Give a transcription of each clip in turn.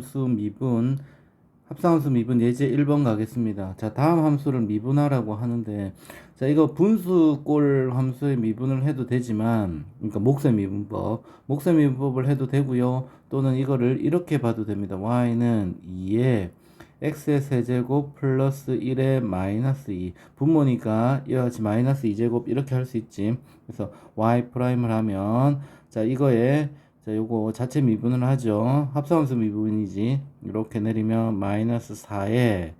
함수 미분 합성함수 미분 예제 1번 가겠습니다. 자, 다음 함수를 미분하라고 하는데 자, 이거 분수꼴 함수의 미분을 해도 되지만 그러니까 목세 미분법, 목세 미분법을 해도 되고요. 또는 이거를 이렇게 봐도 됩니다. y는 2에 x의 세제곱 플러스 1의 마이너스 2 분모니까 이와 같이 마이너스 2제곱 이렇게 할 수 있지 그래서 y 프라임을 하면 자 이거에 자 요거 자체 미분을 하죠. 합성함수 미분이지. 이렇게 내리면 마이너스 4에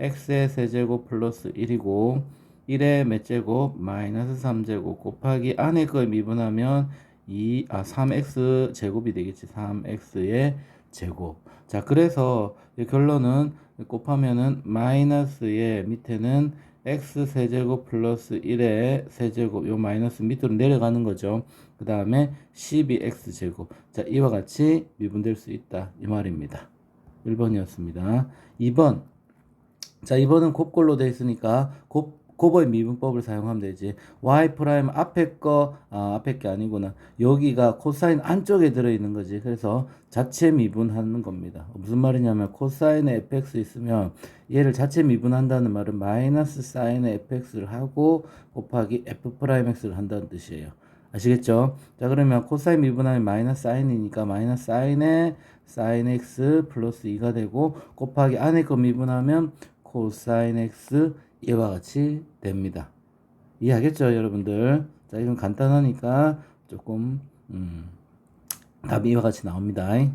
x의 세제곱 플러스 1이고 1의 몇 제곱? 마이너스 3제곱 곱하기 안에 걸 미분하면 2, 아 3x 제곱이 되겠지. 3x의 제곱. 자 그래서 이 결론은 곱하면은 마이너스의 밑에는 x 세제곱 플러스 1의 세제곱 요 마이너스 밑으로 내려가는 거죠. 그 다음에 12x 제곱. 자 이와 같이 미분될 수 있다. 이 말입니다. 1번이었습니다. 2번. 자 2번은 곱골로 되어 있으니까 곱 곱의 미분법을 사용하면 되지. y 프라임 앞에 거, 아, 앞에 게 아니구나. 여기가 코사인 안쪽에 들어 있는 거지. 그래서 자체 미분하는 겁니다. 무슨 말이냐면 코사인의 fx 있으면 얘를 자체 미분한다는 말은 마이너스 사인의 fx를 하고 곱하기 f 프라임 x를 한다는 뜻이에요. 아시겠죠? 자 그러면 코사인 미분하면 마이너스 사인이니까 마이너스 사인의 사인 x 플러스 2가 되고 곱하기 안에 거 미분하면 코사인 x 이와 같이 됩니다. 이해하겠죠, 여러분들? 자, 이건 간단하니까 조금 음, 답이 이와 같이 나옵니다.